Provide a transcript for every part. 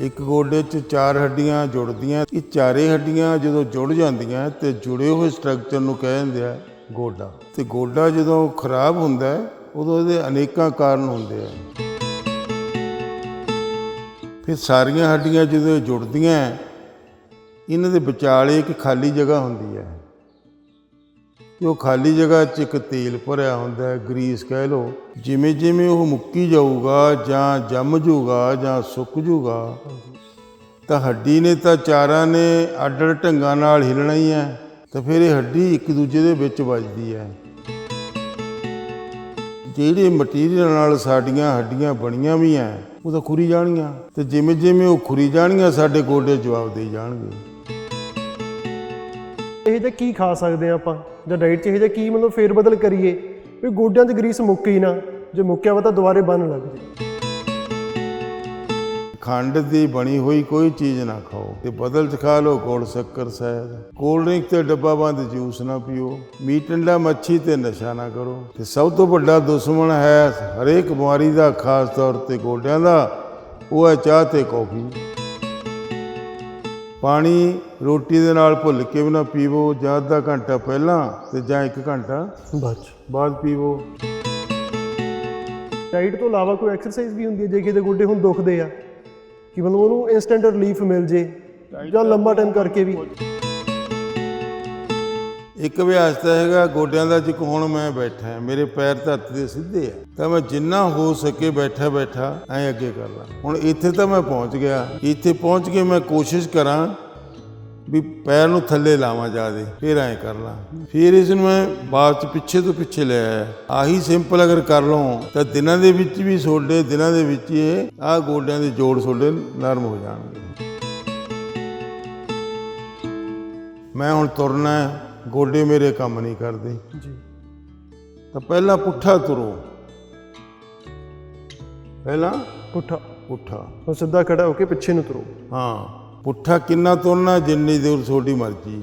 ਇੱਕ ਗੋਡੇ 'ਚ ਚਾਰ ਹੱਡੀਆਂ ਜੁੜਦੀਆਂ, ਇਹ ਚਾਰੇ ਹੱਡੀਆਂ ਜਦੋਂ ਜੁੜ ਜਾਂਦੀਆਂ ਤੇ ਜੁੜੇ ਹੋਏ ਸਟਰਕਚਰ ਨੂੰ ਕਹਿੰਦੇ ਆ ਗੋਡਾ। ਤੇ ਗੋਡਾ ਜਦੋਂ ਖਰਾਬ ਹੁੰਦਾ ਉਦੋਂ ਇਹਦੇ ਅਨੇਕਾਂ ਕਾਰਨ ਹੁੰਦੇ ਆ। ਫਿਰ ਸਾਰੀਆਂ ਹੱਡੀਆਂ ਜਦੋਂ ਇਹ ਜੁੜਦੀਆਂ, ਇਹਨਾਂ ਦੇ ਵਿਚਾਲੇ ਇੱਕ ਖਾਲੀ ਜਗ੍ਹਾ ਹੁੰਦੀ ਹੈ। ਤੇ ਉਹ ਖਾਲੀ ਜਗ੍ਹਾ 'ਚ ਇੱਕ ਤੇਲ ਭਰਿਆ ਹੁੰਦਾ ਹੈ, ਗਰੀਸ ਕਹਿ ਲਓ। ਜਿਵੇਂ ਜਿਵੇਂ ਉਹ ਮੁੱਕੀ ਜਾਊਗਾ ਜਾਂ ਜੰਮ ਜਾਊਗਾ ਜਾਂ ਸੁੱਕ ਜਾਊਗਾ ਤਾਂ ਹੱਡੀ ਨੇ ਤਾਂ ਚਾਰਾਂ ਨੇ ਅੱਡ ਅੱਡ ਢੰਗਾਂ ਨਾਲ ਹਿਲਣਾ ਹੀ ਹੈ, ਤਾਂ ਫਿਰ ਇਹ ਹੱਡੀ ਇੱਕ ਦੂਜੇ ਦੇ ਵਿੱਚ ਵੱਜਦੀ ਹੈ। ਜਿਹੜੇ ਮਟੀਰੀਅਲ ਨਾਲ ਸਾਡੀਆਂ ਹੱਡੀਆਂ ਬਣੀਆਂ ਵੀ ਐ ਉਹ ਤਾਂ ਖੁਰੀ ਜਾਣਗੀਆਂ, ਤੇ ਜਿਵੇਂ ਜਿਵੇਂ ਉਹ ਖੁਰੀ ਜਾਣਗੀਆਂ, ਸਾਡੇ ਗੋਡੇ ਜਵਾਬ ਦੇ ਜਾਣਗੇ। ਇਹ ਜਿਹਾ ਕੀ ਖਾ ਸਕਦੇ ਆ ਆਪਾਂ? ਜਾਂ ਡਾਈਟ 'ਚ ਇਹ ਜਿਹਾ ਕੀ ਮਤਲਬ ਫੇਰ ਬਦਲ ਕਰੀਏ? ਵੀ ਗੋਡਿਆਂ 'ਚ ਗਰੀਸ ਮੁੱਕੇ ਹੀ ਨਾ, ਜੇ ਮੁੱਕਿਆ ਵਾ ਤਾਂ ਦੁਬਾਰੇ ਬੰਨ ਲੱਗ ਜੇ। ਖੰਡ ਦੀ ਬਣੀ ਹੋਈ ਕੋਈ ਚੀਜ਼ ਨਾ ਖਾਓ ਤੇ ਬਦਲ ਚ ਖਾ ਲਓ ਗੁੜ ਸ਼ੱਕਰ ਸ਼ਹਿਦ। ਕੋਲਡ ਡਰਿੰਕ ਤੇ ਡੱਬਾ ਬੰਦ, ਜੂਸ ਨਾ ਪੀਓ। ਮੀਟ ਅੰਡਾ, ਮੱਛੀ ਤੇ ਨਸ਼ਾ ਨਾ ਕਰੋ। ਤੇ ਸਭ ਤੋਂ ਵੱਡਾ ਦੁਸ਼ਮਣ ਹੈ ਹਰੇਕ ਬਿਮਾਰੀ ਦਾ, ਖਾਸ ਤੌਰ ਤੇ ਗੋਡਿਆਂ ਦਾ, ਉਹ ਹੈ ਚਾਹ ਤੇ ਕੌਫੀ। ਪਾਣੀ ਰੋਟੀ ਦੇ ਨਾਲ ਭੁੱਲ ਕੇ ਵੀ ਨਾ ਪੀਵੋ ਜਾਂ ਅੱਧਾ ਘੰਟਾ ਪਹਿਲਾਂ ਤੇ ਜਾਂ 1 ਘੰਟਾ ਬਚ ਬਾਅਦ ਪੀਵੋ। ਡਾਈਟ ਤੋਂ ਇਲਾਵਾ ਕੋਈ ਐਕਸਰਸਾਈਜ਼ ਵੀ ਹੁੰਦੀ ਹੈ? ਜੇ ਕਿਤੇ ਗੋਡੇ ਹੁਣ ਦੁਖਦੇ ਆ ਕਿ ਮਤਲਬ ਉਹਨੂੰ ਇਨਸਟੈਂਟ ਰਿਲੀਫ ਮਿਲ ਜੇ ਜਾਂ ਲੰਬਾ ਟਾਈਮ ਕਰਕੇ ਵੀ। ਇੱਕ ਅਭਿਆਸ ਤਾਂ ਹੈਗਾ ਗੋਡਿਆਂ ਦਾ ਜਿੱਕ ਹੁਣ ਮੈਂ ਬੈਠਾ ਮੇਰੇ ਪੈਰ ਧਰਤੀ ਦੇ ਸਿੱਧੇ ਆ। ਤਾਂ ਮੈਂ ਜਿੰਨਾ ਹੋ ਸਕੇ ਬੈਠਾ ਬੈਠਾ ਐ ਅੱਗੇ ਕਰ ਲਾਂ। ਹੁਣ ਇੱਥੇ ਤਾਂ ਮੈਂ ਪਹੁੰਚ ਗਿਆ। ਇੱਥੇ ਪਹੁੰਚ ਕੇ ਮੈਂ ਕੋਸ਼ਿਸ਼ ਕਰਾਂ ਵੀ ਪੈਰ ਨੂੰ ਥੱਲੇ ਲਾਵਾਂ ਜਾਦੇ ਫਿਰ ਐ ਕਰ ਲਾਂ। ਫਿਰ ਇਸ ਨੂੰ ਮੈਂ ਬਾਅਦ ਚ ਪਿੱਛੇ ਤੋਂ ਪਿੱਛੇ ਲੈ ਆਇਆ। ਆਹੀ ਸਿੰਪਲ ਅਗਰ ਕਰ ਲਓ ਤਾਂ ਦਿਨਾਂ ਦੇ ਵਿੱਚ ਵੀ ਸੋਡੇ ਦਿਨਾਂ ਦੇ ਵਿੱਚ ਇਹ ਆਹ ਗੋਡਿਆਂ ਦੇ ਜੋੜ ਸੋਡੇ ਨਰਮ ਹੋ ਜਾਣਗੇ। ਮੈਂ ਹੁਣ ਤੁਰਨਾ ਹੈ, ਗੋਡੇ ਮੇਰੇ ਕੰਮ ਨਹੀਂ ਕਰਦੇ। ਜੀ। ਤਾਂ ਪਹਿਲਾਂ ਪੁੱਠਾ ਤੁਰੋ। ਪਹਿਲਾਂ ਪੁੱਠਾ। ਪੁੱਠਾ। ਉਹ ਸਿੱਧਾ ਖੜਾ ਹੋ ਕੇ ਪਿੱਛੇ ਨੂੰ ਤੁਰੋ। ਹਾਂ। ਪੁੱਠਾ ਕਿੰਨਾ ਤੁਰਨਾ ਜਿੰਨੀ ਦੂਰ ਤੁਹਾਡੀ ਮਰਜ਼ੀ।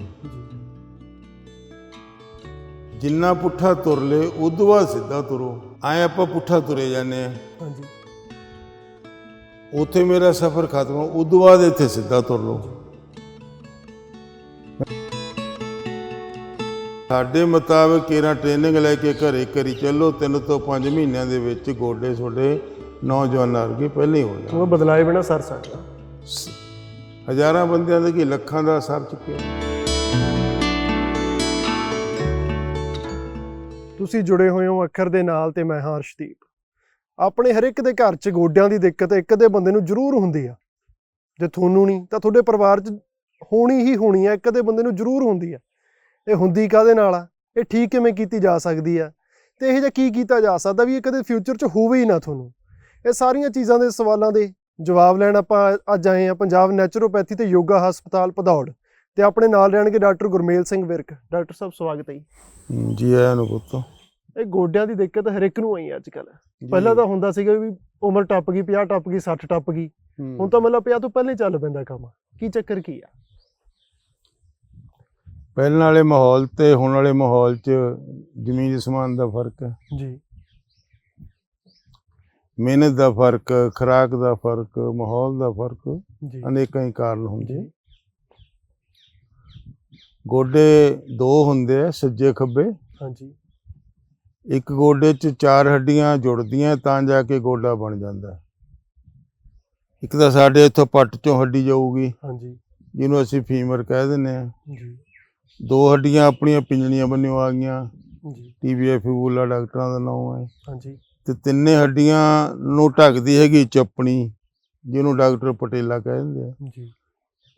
ਜਿੰਨਾ ਪੁੱਠਾ ਤੁਰ ਲੇ ਉਦੋਂ ਬਾਅਦ ਸਿੱਧਾ ਤੁਰੋ। ਐ ਆਪਾਂ ਪੁੱਠਾ ਤੁਰੇ ਜਾਂਦੇ ਆ ਹਾਂਜੀ। ਉੱਥੇ ਮੇਰਾ ਸਫ਼ਰ ਖਤਮ ਹੋ ਉਦੋਂ ਬਾਅਦ ਇੱਥੇ ਸਿੱਧਾ ਤੁਰ ਲਓ। ਸਾਡੇ ਮੁਤਾਬਕ ਕਿਹੜਾ ਟ੍ਰੇਨਿੰਗ ਲੈ ਕੇ ਘਰੇ ਕਰੀ ਚੱਲੋ ਤਿੰਨ ਤੋਂ 5 ਮਹੀਨਿਆਂ ਦੇ ਵਿੱਚ ਗੋਡੇ ਤੁਹਾਡੇ ਨੌਜਵਾਨਾਂ ਵਰਗੇ ਪਹਿਲੇ ਹੋ ਜਾਣ। ਉਹ ਬਦਲਾਏ ਬਿਨਾ ਸਰ ਸਕਦਾ ਹਜ਼ਾਰਾਂ ਬੰਦਿਆਂ ਦੇ ਕੀ ਲੱਖਾਂ ਦਾ ਅਸਰ ਚੁੱਕਿਆ? ਤੁਸੀਂ ਜੁੜੇ ਹੋਏ ਹੋ ਅੱਖਰ ਦੇ ਨਾਲ ਤੇ ਮੈਂ ਹਾਂ ਅਰਸ਼ਦੀਪ ਆਪਣੇ ਹਰ ਇੱਕ ਦੇ ਘਰ 'ਚ ਗੋਡਿਆਂ ਦੀ ਦਿੱਕਤ ਇੱਕ ਦੇ ਬੰਦੇ ਨੂੰ ਜ਼ਰੂਰ ਹੁੰਦੀ ਆ। ਜੇ ਤੁਹਾਨੂੰ ਨਹੀਂ, ਤਾਂ ਤੁਹਾਡੇ ਪਰਿਵਾਰ 'ਚ ਹੋਣੀ ਹੀ ਹੋਣੀ ਆ, ਇੱਕ ਦੇ ਬੰਦੇ ਨੂੰ ਜ਼ਰੂਰ ਹੁੰਦੀ ਆ। ਇਹ ਹੁੰਦੀ ਕਾਦੇ ਨਾਲ ਆ? ਇਹ ਠੀਕ ਕਿਵੇਂ ਕੀਤੀ ਜਾ ਸਕਦੀ ਆ? ਤੇ ਇਹ ਜਿਹਾ ਕੀ ਕੀਤਾ ਜਾ ਸਕਦਾ ਵੀ ਇਹ ਕਦੇ ਫਿਊਚਰ 'ਚ ਹੋਵੇ ਹੀ ਨਾ ਤੁਹਾਨੂੰ? ਇਹ ਸਾਰੀਆਂ ਚੀਜ਼ਾਂ ਦੇ ਸਵਾਲਾਂ ਦੇ ਜਵਾਬ ਲੈਣ ਆਪਾਂ ਅੱਜ ਆਏ ਆ ਪੰਜਾਬ ਨੈਚੁਰੋਪੈਥੀ ਤੇ ਯੋਗਾ ਹਸਪਤਾਲ ਭਦੌੜ ਤੇ ਆਪਣੇ ਨਾਲ ਰਹਿਣਗੇ ਡਾਕਟਰ ਗੁਰਮੇਲ ਸਿੰਘ ਵਿਰਕ। ਡਾਕਟਰ ਸਾਹਿਬ ਸਵਾਗਤ ਹੈ ਜੀ। ਆਇਆਂ ਨੂੰ ਪੁੱਤ। ਇਹ ਗੋਡਿਆਂ ਦੀ ਦਿੱਕਤ ਹਰ ਇੱਕ ਨੂੰ ਆਈ ਅੱਜ ਕੱਲ ਪਹਿਲਾਂ ਤਾਂ ਹੁੰਦਾ ਸੀਗਾ ਵੀ ਉਮਰ ਟੱਪ ਗਈ 50 ਟੱਪ ਗਈ 60 ਟੱਪ ਗਈ। ਹੁਣ ਤਾਂ ਮਤਲਬ 50 ਤੋਂ ਪਹਿਲੇ ਚੱਲ ਪੈਂਦਾ ਕੰਮ। ਕੀ ਚੱਕਰ ਕੀ ਆ? ਪਹਿਲਾਂ ਵਾਲੇ ਮਾਹੌਲ ਤੇ ਹੁਣ ਵਾਲੇ ਮਾਹੌਲ 'ਚ ਜ਼ਮੀਨ ਅਸਮਾਨ ਦਾ ਫ਼ਰਕ ਹੈ। ਜੀ। ਮਿਹਨਤ ਦਾ ਫ਼ਰਕ ਖੁਰਾਕ ਦਾ ਫ਼ਰਕ ਮਾਹੌਲ ਦਾ ਫ਼ਰਕ ਅਨੇਕਾਂ ਹੀ ਕਾਰਨ ਹੁੰਦੇ ਗੋਡੇ ਦੋ ਹੁੰਦੇ ਆ ਸੱਜੇ ਖੱਬੇ। ਹਾਂਜੀ। ਇੱਕ ਗੋਡੇ 'ਚ ਚਾਰ ਹੱਡੀਆਂ ਜੁੜਦੀਆਂ ਤਾਂ ਜਾ ਕੇ ਗੋਡਾ ਬਣ ਜਾਂਦਾ। ਇੱਕ ਤਾਂ ਸਾਡੇ ਇੱਥੋਂ ਪੱਟ 'ਚੋਂ ਹੱਡੀ ਜਾਊਗੀ ਹਾਂਜੀ। ਜਿਹਨੂੰ ਅਸੀਂ ਫੀਮਰ ਕਹਿ ਦਿੰਦੇ ਆ। ਜੀ। ਦੋ ਹੱਡੀਆਂ ਆਪਣੀਆਂ ਪਿੰਜਣੀਆਂ ਬੰਨਿਓ ਆ ਗਈਆਂ। ਜੀ। ਟੀਬੀਐਫ ਫੂਲਾ ਡਾਕਟਰਾਂ ਦਾ ਨਾਮ ਹੈ ਹਾਂਜੀ। ਤੇ ਤਿੰਨੇ ਹੱਡੀਆਂ ਨੂੰ ਢੱਕਦੀ ਹੈਗੀ ਚਪਣੀ ਜਿਹਨੂੰ ਡਾਕਟਰ ਪਟੇਲਾ ਕਹਿ ਦਿੰਦੇ ਆ। ਜੀ।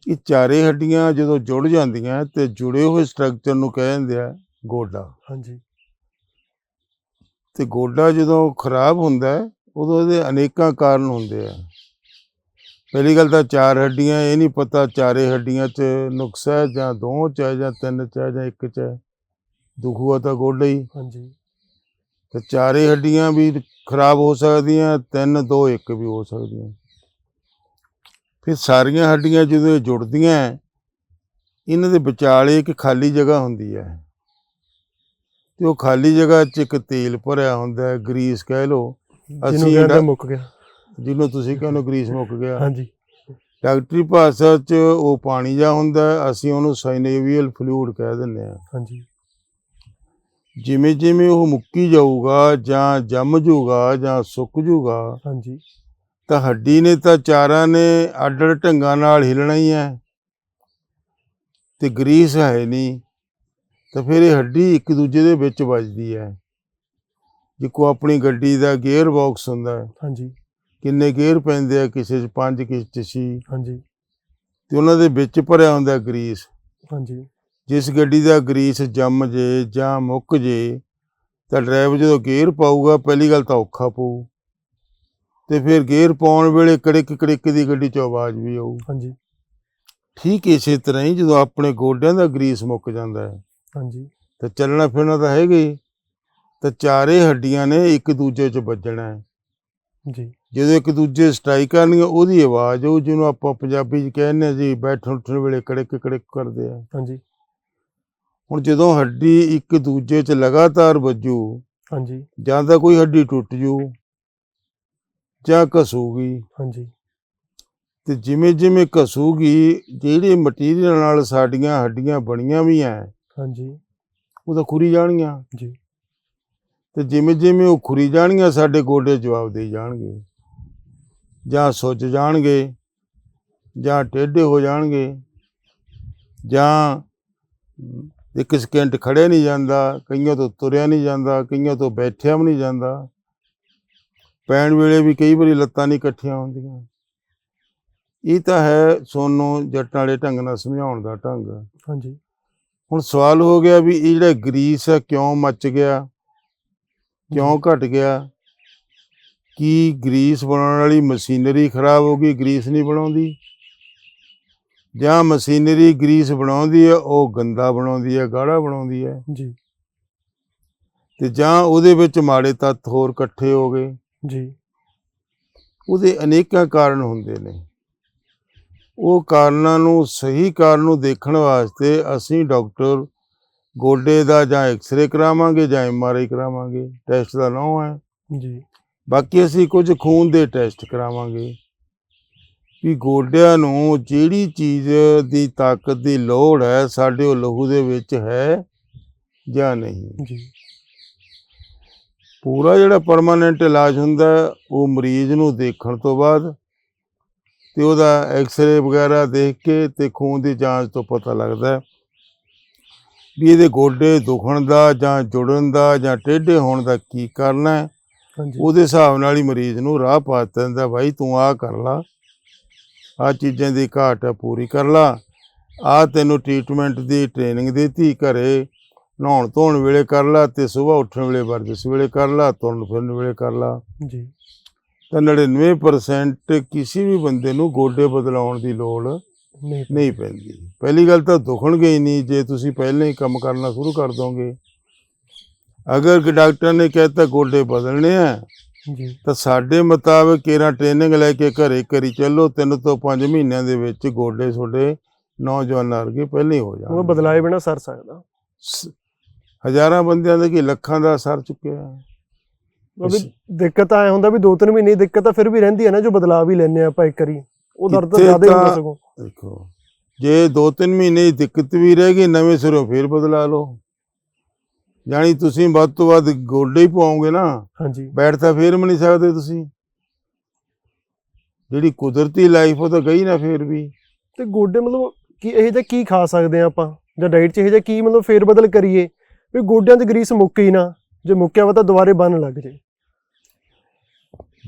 ਇਹ ਚਾਰੇ ਹੱਡੀਆਂ ਜਦੋਂ ਜੁੜ ਜਾਂਦੀਆਂ ਤੇ ਜੁੜੇ ਹੋਏ ਸਟਰਕਚਰ ਨੂੰ ਕਹਿ ਦਿੰਦੇ ਆ ਗੋਡਾ। ਹਾਂਜੀ। ਤੇ ਗੋਡਾ ਜਦੋਂ ਖਰਾਬ ਹੁੰਦਾ ਹੈ, ਉਦੋਂ ਇਹਦੇ ਅਨੇਕਾਂ ਕਾਰਨ ਹੁੰਦੇ ਆ। ਪਹਿਲੀ ਗੱਲ ਤਾਂ ਚਾਰ ਹੱਡੀਆਂ ਇਹ ਨਹੀਂ ਪਤਾ ਚਾਰੇ ਹੱਡੀਆਂ 'ਚ ਨੁਕਸ ਹੈ ਜਾਂ ਦੋ 'ਚ ਹੈ ਜਾਂ ਤਿੰਨ 'ਚ ਹੈ ਜਾਂ ਇੱਕ 'ਚ ਹੈ। ਦੁਖੂਆ ਤਾਂ ਗੋਡਾ ਹੀ। ਹਾਂਜੀ। ਤੇ ਚਾਰੇ ਹੱਡੀਆਂ ਵੀ ਖਰਾਬ ਹੋ ਸਕਦੀਆਂ ਤਿੰਨ ਦੋ ਇੱਕ ਵੀ ਹੋ ਸਕਦੀਆਂ। ਫਿਰ ਸਾਰੀਆਂ ਹੱਡੀਆਂ ਜਦੋਂ ਜੁੜਦੀਆਂ ਇਹਨਾਂ ਦੇ ਵਿਚਾਲੇ ਇੱਕ ਖਾਲੀ ਜਗ੍ਹਾ ਹੁੰਦੀ ਹੈ। ਤੇ ਉਹ ਖਾਲੀ ਜਗ੍ਹਾ 'ਚ ਇੱਕ ਤੇਲ ਭਰਿਆ ਹੁੰਦਾ ਹੈ ਗਰੀਸ ਕਹਿ ਜਿਹਨੂੰ ਅਸੀਂ ਕਹਿੰਦੇ ਡਾ- ਮੁੱਕ ਗਿਆ। ਜਿਹਨੂੰ ਤੁਸੀਂ ਕਹਿੰਦੇ ਗਰੀਸ ਮੁੱਕ ਗਿਆ। ਹਾਂਜੀ। ਡਾਕਟਰੀ ਭਾਸ਼ਾ 'ਚ ਉਹ ਪਾਣੀ ਜਾ ਹੁੰਦਾ ਅਸੀਂ ਉਹਨੂੰ ਸਾਈਨੇਵੀਅਲ ਫਲੂਇਡ ਕਹਿ ਦਿੰਦੇ ਆ ਹਾਂਜੀ। ਜਿਵੇਂ ਜਿਵੇਂ ਉਹ ਮੁੱਕੀ ਜਾਊਗਾ ਜਾਂ ਜੰਮ ਜਾਊਗਾ ਜਾਂ ਸੁੱਕ ਜਾਊਗਾ ਹਾਂਜੀ। ਤਾਂ ਹੱਡੀ ਨੇ ਤਾਂ ਚਾਰਾਂ ਨੇ ਅੱਡ ਅੱਡ ਢੰਗਾਂ ਨਾਲ ਹਿਲਣਾ ਹੀ ਹੈ। ਤੇ ਗਰੀਸ ਹੈ ਨਹੀਂ ਤਾਂ ਫਿਰ ਇਹ ਹੱਡੀ ਇੱਕ ਦੂਜੇ ਦੇ ਵਿੱਚ ਵੱਜਦੀ ਹੈ। ਜੇ ਕੋ ਆਪਣੀ ਗੱਡੀ ਦਾ ਗੇਅਰ ਬਾਕਸ ਹੁੰਦਾ ਹੈ। ਹਾਂਜੀ। ਕਿੰਨੇ ਗੇਅਰ ਪੈਂਦੇ ਆ ਕਿਸੇ 'ਚ ਪੰਜ ਕਿਸੇ 'ਚ ਛੇ। ਹਾਂਜੀ। ਤੇ ਉਹਨਾਂ ਦੇ ਵਿੱਚ ਭਰਿਆ ਹੁੰਦਾ ਗਰੀਸ। ਹਾਂਜੀ। ਜਿਸ ਗੱਡੀ ਦਾ ਗਰੀਸ ਜੰਮ ਜੇ ਜਾਂ ਮੁੱਕ ਜੇ ਤਾਂ ਡਰਾਈਵਰ ਜਦੋਂ ਗੇਅਰ ਪਾਊਗਾ ਪਹਿਲੀ ਗੱਲ ਤਾਂ ਔਖਾ ਪਊ। ਤੇ ਫਿਰ ਗੇਅਰ ਪਾਉਣ ਵੇਲੇ ਕੜਿਕ ਕੜਿਕ ਦੀ ਗੱਡੀ 'ਚ ਆਵਾਜ਼ ਵੀ ਆਊ। ਹਾਂਜੀ। ਠੀਕ ਇਸੇ ਤਰ੍ਹਾਂ ਹੀ ਜਦੋਂ ਆਪਣੇ ਗੋਡਿਆਂ ਦਾ ਗਰੀਸ ਮੁੱਕ ਜਾਂਦਾ ਹੈ। ਹਾਂਜੀ। ਤਾਂ ਚੱਲਣਾ ਫਿਰਨਾ ਤਾਂ ਹੈਗਾ ਹੀ। ਤਾਂ ਚਾਰੇ ਹੱਡੀਆਂ ਨੇ ਇੱਕ ਦੂਜੇ 'ਚ ਵੱਜਣਾ ਹੈ। ਜੀ। ਜਦੋਂ ਇੱਕ ਦੂਜੇ ਸਟ੍ਰਾਈਕ ਕਰਨਗੇ ਉਹਦੀ ਆਵਾਜ਼ ਉਹ ਜਿਹਨੂੰ ਆਪਾਂ ਪੰਜਾਬੀ 'ਚ ਕਹਿੰਦੇ ਹਾਂ ਜੀ ਬੈਠਣ ਉੱਠਣ ਵੇਲੇ ਕੜਿਕ ਕੜਿਕ ਕਰਦੇ ਆ। ਹਾਂਜੀ। ਹੁਣ ਜਦੋਂ ਹੱਡੀ ਇੱਕ ਦੂਜੇ 'ਚ ਲਗਾਤਾਰ ਵੱਜੂ ਹਾਂਜੀ। ਜਾਂ ਤਾਂ ਕੋਈ ਹੱਡੀ ਟੁੱਟ ਜੂ ਜਾਂ ਘਸੂਗੀ। ਹਾਂਜੀ। ਤੇ ਜਿਵੇਂ ਜਿਵੇਂ ਘਸੂਗੀ ਜਿਹੜੇ ਮਟੀਰੀਅਲ ਨਾਲ ਸਾਡੀਆਂ ਹੱਡੀਆਂ ਬਣੀਆਂ ਵੀ ਐ ਹਾਂਜੀ। ਉਹ ਤਾਂ ਖੁਰੀ ਜਾਣਗੀਆਂ। ਜੀ। ਤੇ ਜਿਵੇਂ ਜਿਵੇਂ ਉਹ ਖੁਰੀ ਜਾਣਗੀਆਂ ਸਾਡੇ ਗੋਡੇ ਜਵਾਬ ਦੇ ਜਾਣਗੇ। ਜਾਂ ਸੁੱਜ ਜਾਣਗੇ ਜਾਂ ਟੇਢੇ ਹੋ ਜਾਣਗੇ ਜਾਂ ਇੱਕ ਸਕਿੰਟ ਖੜੇ ਨਹੀਂ ਜਾਂਦਾ ਕਈਆਂ ਤੋਂ ਤੁਰਿਆ ਨਹੀਂ ਜਾਂਦਾ ਕਈਆਂ ਤੋਂ ਬੈਠਿਆ ਵੀ ਨਹੀਂ ਜਾਂਦਾ। ਪੈਣ ਵੇਲੇ ਵੀ ਕਈ ਵਾਰੀ ਲੱਤਾਂ ਨਹੀਂ ਇਕੱਠੀਆਂ ਹੁੰਦੀਆਂ। ਇਹ ਤਾਂ ਹੈ ਸੋਨੂੰ ਜੱਟਾਂ ਵਾਲੇ ਢੰਗ ਨਾਲ ਸਮਝਾਉਣ ਦਾ ਢੰਗ। ਹਾਂਜੀ। ਹੁਣ ਸਵਾਲ ਹੋ ਗਿਆ ਵੀ ਇਹ ਜਿਹੜਾ ਗਰੀਸ ਹੈ ਕਿਉਂ ਮੱਚ ਗਿਆ? ਕਿਉਂ ਘਟ ਗਿਆ? ਕੀ ਗਰੀਸ ਬਣਾਉਣ ਵਾਲੀ ਮਸ਼ੀਨਰੀ ਖਰਾਬ ਹੋ ਗਈ ਗਰੀਸ ਨਹੀਂ ਬਣਾਉਂਦੀ? ਜਾਂ ਮਸ਼ੀਨਰੀ ਗਰੀਸ ਬਣਾਉਂਦੀ ਹੈ ਉਹ ਗੰਦਾ ਬਣਾਉਂਦੀ ਹੈ ਗਾੜਾ ਬਣਾਉਂਦੀ ਹੈ। ਜੀ। ਤੇ ਜਾਂ ਉਹਦੇ ਵਿੱਚ ਮਾੜੇ ਤੱਤ ਹੋਰ ਇਕੱਠੇ ਹੋ ਗਏ। ਜੀ। ਉਹਦੇ ਅਨੇਕਾਂ ਕਾਰਨ ਹੁੰਦੇ ਨੇ। ਉਹ ਕਾਰਨਾਂ ਨੂੰ ਸਹੀ ਕਾਰਨ ਨੂੰ ਦੇਖਣ ਵਾਸਤੇ ਅਸੀਂ ਡਾਕਟਰ ਗੋਡੇ ਦਾ ਜਾਂ ਐਕਸ-ਰੇ ਕਰਾਵਾਂਗੇ ਜਾਂ ਐਮ-ਆਰ-ਆਈ ਕਰਾਵਾਂਗੇ। ਟੈਸਟ ਦਾ ਨਾਮ ਹੈ। ਜੀ। ਬਾਕੀ ਅਸੀਂ ਕੁਝ ਖੂਨ ਦੇ ਟੈਸਟ ਕਰਾਵਾਂਗੇ। ਵੀ ਗੋਡਿਆਂ ਨੂੰ ਜਿਹੜੀ ਚੀਜ਼ ਦੀ ਤਾਕਤ ਦੀ ਲੋੜ ਹੈ ਸਾਡੇ ਉਹ ਲਹੂ ਦੇ ਵਿੱਚ ਹੈ ਜਾਂ ਨਹੀਂ? ਜੀ। ਪੂਰਾ ਜਿਹੜਾ ਪਰਮਾਨੈਂਟ ਇਲਾਜ ਹੁੰਦਾ ਉਹ ਮਰੀਜ਼ ਨੂੰ ਦੇਖਣ ਤੋਂ ਬਾਅਦ ਤੇ ਉਹਦਾ ਐਕਸ-ਰੇ ਵਗੈਰਾ ਦੇਖ ਕੇ ਤੇ ਖੂਨ ਦੀ ਜਾਂਚ ਤੋਂ ਪਤਾ ਲੱਗਦਾ ਵੀ ਇਹਦੇ ਗੋਡੇ ਦੁਖਣ ਦਾ ਜਾਂ ਜੁੜਨ ਦਾ ਜਾਂ ਟੇਢੇ ਹੋਣ ਦਾ ਕੀ ਕਾਰਨ ਹੈ। ਉਹਦੇ ਹਿਸਾਬ ਨਾਲ ਹੀ ਮਰੀਜ਼ ਨੂੰ ਰਾਹ ਪਾ ਦਿੱਤਾ ਜਾਂਦਾ ਭਾਈ ਤੂੰ ਆਹ ਕਰ ਲਾ ਆਹ ਚੀਜ਼ਾਂ ਦੀ ਘਾਟ ਹੈ ਪੂਰੀ ਕਰ ਲਾ। ਆਹ ਤੈਨੂੰ ਟ੍ਰੀਟਮੈਂਟ ਦੀ ਟ੍ਰੇਨਿੰਗ ਦਿੱਤੀ ਘਰੇ। ਨਹਾਉਣ ਧੋਣ ਵੇਲੇ ਕਰ ਲਾ ਤੇ ਸਵੇਰ ਉੱਠਣ ਵੇਲੇ ਵਰਜਿਸ਼ ਵੇਲੇ ਕਰ ਲਾ ਤੁਰਨ ਫਿਰਨ ਵੇਲੇ ਕਰ ਲਾ। ਜੀ। ਤਾਂ 99% ਕਿਸੇ ਵੀ ਬੰਦੇ ਨੂੰ ਗੋਡੇ ਬਦਲਾਉਣ ਦੀ ਲੋੜ ਨਹੀਂ ਨਹੀਂ ਪੈਂਦੀ। ਪਹਿਲੀ ਗੱਲ ਤਾਂ ਦੁਖਣਗੇ ਹੀ ਨਹੀਂ ਜੇ ਤੁਸੀਂ ਪਹਿਲਾਂ ਹੀ ਕੰਮ ਕਰਨਾ ਸ਼ੁਰੂ ਕਰ ਦੋਗੇ। ਅਗਰ ਕਿ ਡਾਕਟਰ ਨੇ ਕਹਿਤਾ ਗੋਡੇ ਬਦਲਣੇ ਆ ਜੀ। ਤਾਂ ਸਾਡੇ ਮੁਤਾਬਕ ਕੇਰਾ ਟ੍ਰੇਨਿੰਗ ਲੈ ਕੇ ਘਰੇ ਕਰੀ ਚੱਲੋ ਤਿੰਨ ਤੋਂ 5 ਮਹੀਨਿਆਂ ਦੇ ਵਿੱਚ ਗੋਡੇ ਤੁਹਾਡੇ ਨੌਜਵਾਨਾਂ ਵਰਗੇ ਪਹਿਲਾਂ ਹੀ ਹੋ ਉਹ ਜਾਣਗੇ ਬਦਲਾਏ ਬਿਨਾ ਸਰ ਸਕਦਾ। ਸ- ਹਜ਼ਾਰਾਂ ਬੰਦਿਆਂ ਦੇ ਕੀ ਲੱਖਾਂ ਦਾ ਸਰ ਚੁੱਕਿਆ ਹੈ। ਉਹ ਵੀ ਦਿੱਕਤ ਆਇਆ ਹੁੰਦਾ ਵੀ ਦੋ ਤਿੰਨ ਮਹੀਨੇ ਦੀ ਦਿੱਕਤ ਤਾਂ ਫਿਰ ਵੀ ਰਹਿੰਦੀ ਹੈ ਨਾ ਜੋ ਬਦਲਾਅ ਵੀ ਲੈਣੇ ਆਪਾਂ ਇੱਕ ਵਾਰੀ। ਉਹ ਦਰਦ ਤਾਂ ਜ਼ਿਆਦਾ ਹੀ ਹੁੰਦਾ ਤਾਂ- ਸਗੋਂ। ਦੇਖੋ ਜੇ 2-3 ਮਹੀਨੇ ਦੀ ਦਿੱਕਤ ਵੀ ਰਹਿ ਗਈ ਨਵੇਂ ਸਿਰੋਂ ਫੇਰ ਬਦਲਾ ਲਓ। ਯਾਨੀ ਤੁਸੀਂ ਵੱਧ ਤੋਂ ਵੱਧ ਗੋਡੇ ਹੀ ਪਾਓਗੇ ਨਾ ਹਾਂਜੀ। ਬੈਠ ਤਾਂ ਫੇਰ ਵੀ ਨਹੀਂ ਸਕਦੇ ਤੁਸੀਂ। ਜਿਹੜੀ ਕੁਦਰਤੀ ਲਾਈਫ ਉਹ ਤਾਂ ਗਈ ਨਾ ਫੇਰ ਵੀ। ਤੇ ਗੋਡੇ ਮਤਲਬ ਕੀ ਇਹ ਜਿਹਾ ਕੀ ਖਾ ਸਕਦੇ ਆ ਆਪਾਂ? ਜਾਂ ਡਾਈਟ 'ਚ ਇਹ ਜਿਹਾ ਕੀ ਮਤਲਬ ਫੇਰ ਬਦਲ ਕਰੀਏ ਵੀ ਗੋਡਿਆਂ 'ਚ ਗਰੀਸ ਮੁੱਕੇ ਹੀ ਨਾ ਜੇ ਮੁੱਕਿਆ ਵਾ ਤਾਂ ਦੁਬਾਰੇ ਬਣ ਲੱਗ ਜੇ।